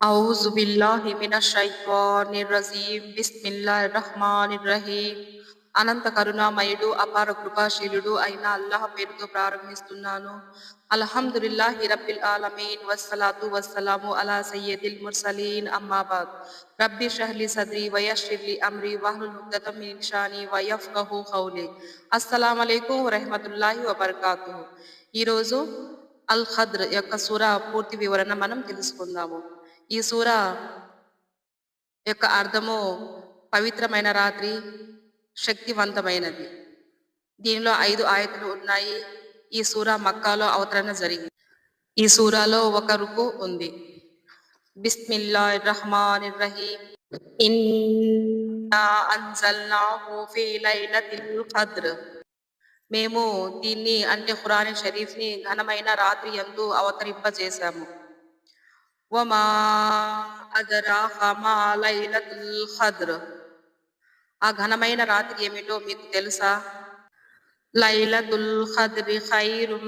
أعوذ بالله من الشيطان الرجيم بسم الله الرحمن الرحيم అనంత కరుణామయుడు అపార కృపాశీలుడు అయిన అల్లాహ్ పేరుతో ప్రారంభిస్తున్నాను అల్హమ్దులిల్లాహి రబ్బిల్ ఆలమీన్ వస్సలాతు వస్సలాము అలా సయ్యదిల్ ముర్సలీన్ అమ్మాబాద్ రబ్బి షహ్లి సద్రి వయశ్రిలి అమ్రి వహ్లుల్ ఉక్దతం మిన్ లిసాని వయఫ్కహు ఖౌలి అస్సలాము అలైకుం వరహ్మతుల్లాహి వబర్కాతుహు ఈరోజు అల్ ఖద్ర్ యొక్క సూర పూర్తి వివరణ మనం తెలుసుకుందాము ఈ సూర యొక్క అర్థము పవిత్రమైన రాత్రి శక్తివంతమైనది. దీనిలో ఐదు ఆయతులు ఉన్నాయి. ఈ సూర మక్కాలో అవతరణ జరిగింది. ఈ సూరాలో ఒక రుకు ఉంది. బిస్మిల్లా రహమాన్ రహీం మేము దీన్ని అంటే ఖురాన్ షరీఫ్ని ఘనమైన రాత్రి యందు అవతరింపజేశాము. وما అదరాహ మా లైలతుల్ ఖద్ర్ ఆ ఘనమైన రాత్రి ఏమిటో మీకు తెలుసా? లైలతుల్ ఖద్రి ఖైరుం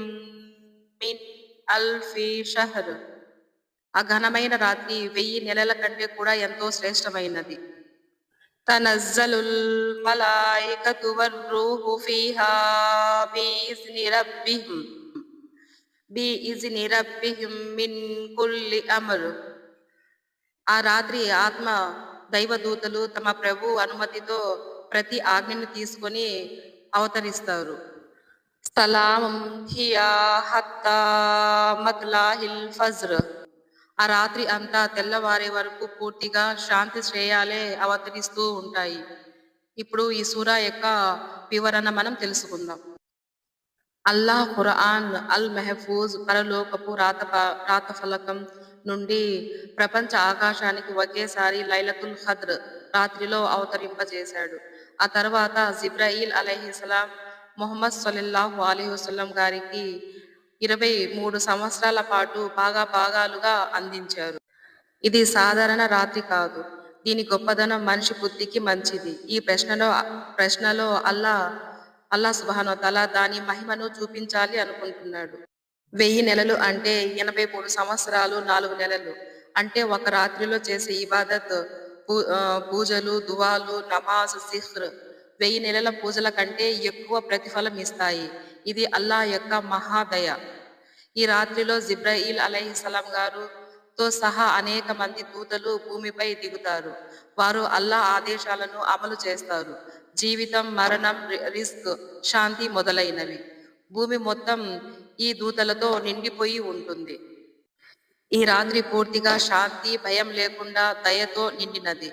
మిన్ అల్ఫి షహర్. ఆ ఘనమైన రాత్రి వెయ్యి నెలల కంటే కూడా ఎంతో శ్రేష్టమైనది. తనజ్జలుల్ మలాయికతు వర్రూహు ఫీహా బిఇజ్ని రబ్బిహిం. బిఇజ్ని రబ్బిహిం మిన్ కుల్లి అమర్. ఆ రాత్రి ఆత్మ దైవదూతలు తమ ప్రభు అనుమతితో ప్రతి ఆజ్ఞను తీసుకొని అవతరిస్తారు. స్థలాం హియా హత్తా మత్లాహిల్ ఫజ్ర్. ఆ రాత్రి అంతా తెల్లవారే వరకు పూర్తిగా శాంతి శ్రేయాలే అవతరిస్తూ ఉంటాయి. ఇప్పుడు ఈ సూరా యొక్క వివరణ మనం తెలుసుకుందాం. అల్లాహ్ ఖురాన్ అల్ మెహఫూజ్ పరలోకపు రాత రాత ఫలకం నుండి ప్రపంచ ఆకాశానికి ఒకేసారి లైలతుల్ ఖద్ర్ రాత్రిలో అవతరింపజేశాడు. ఆ తర్వాత జిబ్రాయిల్ అలైహిస్సలాం మొహమ్మద్ సల్లల్లాహు అలీ వసలం గారికి ఇరవై మూడు సంవత్సరాల పాటు బాగా భాగాలుగా అందించారు. ఇది సాధారణ రాత్రి కాదు. దీని గొప్పదనం మనిషి బుద్ధికి మంచిది. ఈ ప్రశ్నలో ప్రశ్నలో అల్లా అల్లా సుబాను తల దాని మహిమను చూపించాలి అనుకుంటున్నాడు. వెయ్యి నెలలు అంటే ఎనభై మూడు సంవత్సరాలు నాలుగు నెలలు. అంటే ఒక రాత్రిలో చేసే ఇబాదత్ పూ- పూజలు దువాలు నమాజ్ సిహ్ర్ వెయ్యి నెలల పూజల కంటే ఎక్కువ ప్రతిఫలం ఇస్తాయి. ఇది అల్లా యొక్క మహాదయ. ఈ రాత్రిలో జిబ్రాయిల్ అలైహిస్సలాం గారు తో సహా అనేక మంది దూతలు భూమిపై దిగుతారు. వారు అల్లా ఆదేశాలను అమలు చేస్తారు. జీవితం మరణం రిస్క్ శాంతి మొదలైనవి. భూమి మొత్తం ఈ దూతలతో నిండిపోయి ఉంటుంది. ఈ రాత్రి పూర్తిగా శాంతి భయం లేకుండా దయతో నిండినది.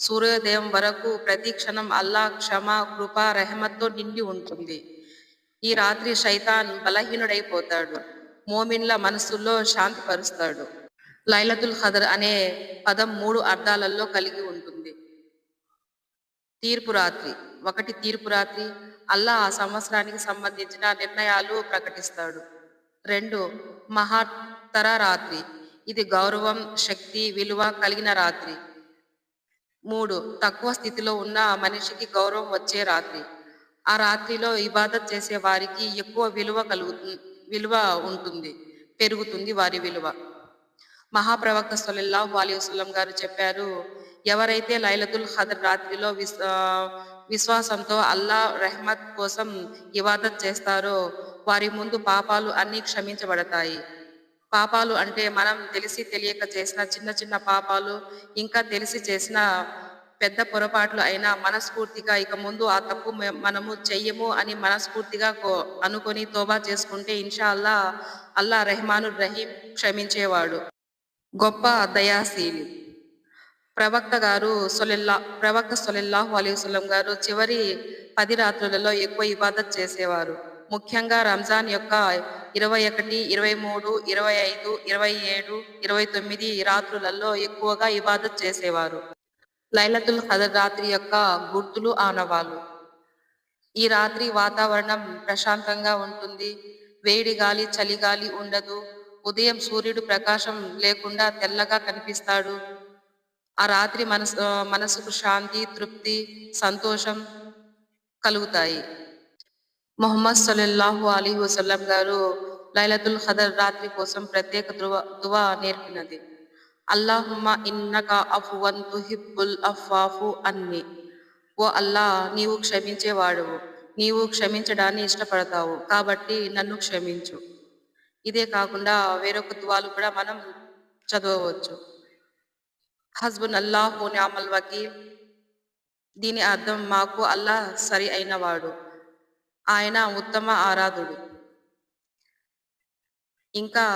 సూర్యోదయం వరకు ప్రతి క్షణం అల్లా క్షమ కృప రెహమత్తో నిండి ఉంటుంది. ఈ రాత్రి శైతాన్ బలహీనుడైపోతాడు. మోమిన్ల మనసుల్లో శాంతి పరుస్తాడు లైలతుల్ ఖదర్ అనే పదం మూడు అర్థాలలో కలిగి ఉంటుంది. తీర్పు రాత్రి. ఒకటి తీర్పు రాత్రి. అల్లా ఆ సంవత్సరానికి సంబంధించిన నిర్ణయాలు ప్రకటిస్తాడు. రెండు మహాత్తర రాత్రి. ఇది గౌరవం శక్తి విలువ కలిగిన రాత్రి. మూడు తక్కువ స్థితిలో ఉన్న మనిషికి గౌరవం వచ్చే రాత్రి. ఆ రాత్రిలో ఇబాదత్ చేసే వారికి ఎక్కువ విలువ కలుగు విలువ ఉంటుంది. పెరుగుతుంది వారి విలువ. మహాప్రవక్త సొలిల్లా అలైహి వసల్లం గారు చెప్పారు ఎవరైతే లైలతుల్ హదర్ రాత్రిలో విస్ విశ్వాసంతో అల్లా రెహమత్ కోసం ఇవాదత్ చేస్తారో వారి ముందు పాపాలు అన్నీ క్షమించబడతాయి. పాపాలు అంటే మనం తెలిసి తెలియక చేసిన చిన్న చిన్న పాపాలు ఇంకా తెలిసి చేసిన పెద్ద పొరపాట్లు అయినా మనస్ఫూర్తిగా ఇక ముందు ఆ తప్పు మనము చెయ్యము అని మనస్ఫూర్తిగా అనుకొని తోబా చేసుకుంటే ఇన్షా అల్లా అల్లా రెహమాను రహీం క్షమించేవాడు. గొప్ప దయాశీలి. ప్రవక్త గారు సొలెల్లా ప్రవక్త సొలెల్లాహు అలైహి గారు చివరి పది రాత్రులలో ఎక్కువ ఇబాదత్ చేసేవారు. ముఖ్యంగా రంజాన్ యొక్క ఇరవై ఒకటి ఇరవై మూడు ఇరవై ఐదు ఇరవై ఏడు ఇరవై తొమ్మిది రాత్రులలో ఎక్కువగా ఇబాదత్ చేసేవారు. లైలతుల్ ఖదర్ రాత్రి యొక్క గుర్తులు ఆనవాలు ఈ రాత్రి వాతావరణం ప్రశాంతంగా ఉంటుంది. వేడి గాలి చలి గాలి ఉండదు. ఉదయం సూర్యుడు ప్రకాశం లేకుండా తెల్లగా కనిపిస్తాడు. ఆ రాత్రి మనసు మనసుకు శాంతి తృప్తి సంతోషం కలుగుతాయి. మొహమ్మద్ సల్లల్లాహు అలీ వసల్లం గారు లైలతుల్ ఖదర్ రాత్రి కోసం ప్రత్యేక దువా దువా నేర్పినది. అల్లాహుమ్మ ఇన్నక అఫ్వన్ తుహిబ్బుల్ అఫ్వాఫు అన్ని. ఓ అల్లా నీవు క్షమించేవాడువు. నీవు క్షమించడాన్ని ఇష్టపడతావు. కాబట్టి నన్ను క్షమించు. ఇదే కాకుండా వేరొక దువాలు కూడా మనం చదవవచ్చు. హస్బున్ అల్లాహు నిఅమల్ వకీల్. దీని అర్థం మాకు అల్లా సరి అయినవాడు ఆయన ఉత్తమ ఆరాధుడు. ఇంకా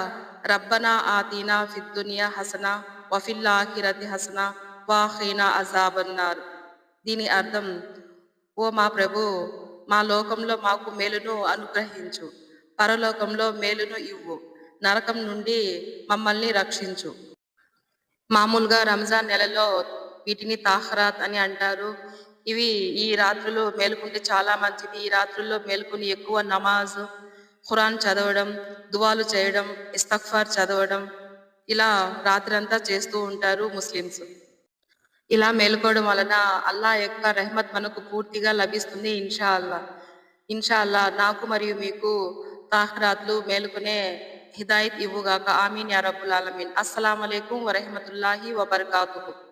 రబ్బనా ఆతీనా ఫిద్దునియా హసన వఫిల్ ఆఖిరతి హసన వాహీనా అజాబన్నారు దీని అర్థం ఓ మా ప్రభు మా లోకంలో మాకు మేలును అనుగ్రహించు. పరలోకంలో మేలును ఇవ్వు. నరకం నుండి మమ్మల్ని రక్షించు. మామూలుగా రంజాన్ నెలలో వీటిని తాహరాత్ అని అంటారు. ఇవి ఈ రాత్రులు మేలుకుంటే చాలా మంచిది. ఈ రాత్రుల్లో మేలుకుని ఎక్కువ నమాజ్ ఖురాన్ చదవడం దువాలు చేయడం ఇస్తక్ఫార్ చదవడం ఇలా రాత్రంతా చేస్తూ ఉంటారు ముస్లిమ్స్. ఇలా మేలుకోవడం వలన అల్లా యొక్క రెహమత్ మనకు పూర్తిగా లభిస్తుంది ఇన్షా అల్లా. ఇన్షా అల్లా నాకు మరియు మీకు తాహ్రాత్లు మేలుకునే హిదాయత్ ఇవ్వుగాక. ఆమీన్ యా రబ్బుల్ ఆలమీన్. అస్సలాము అలైకుం వరహమతుల్లాహి వబర్కాతుకు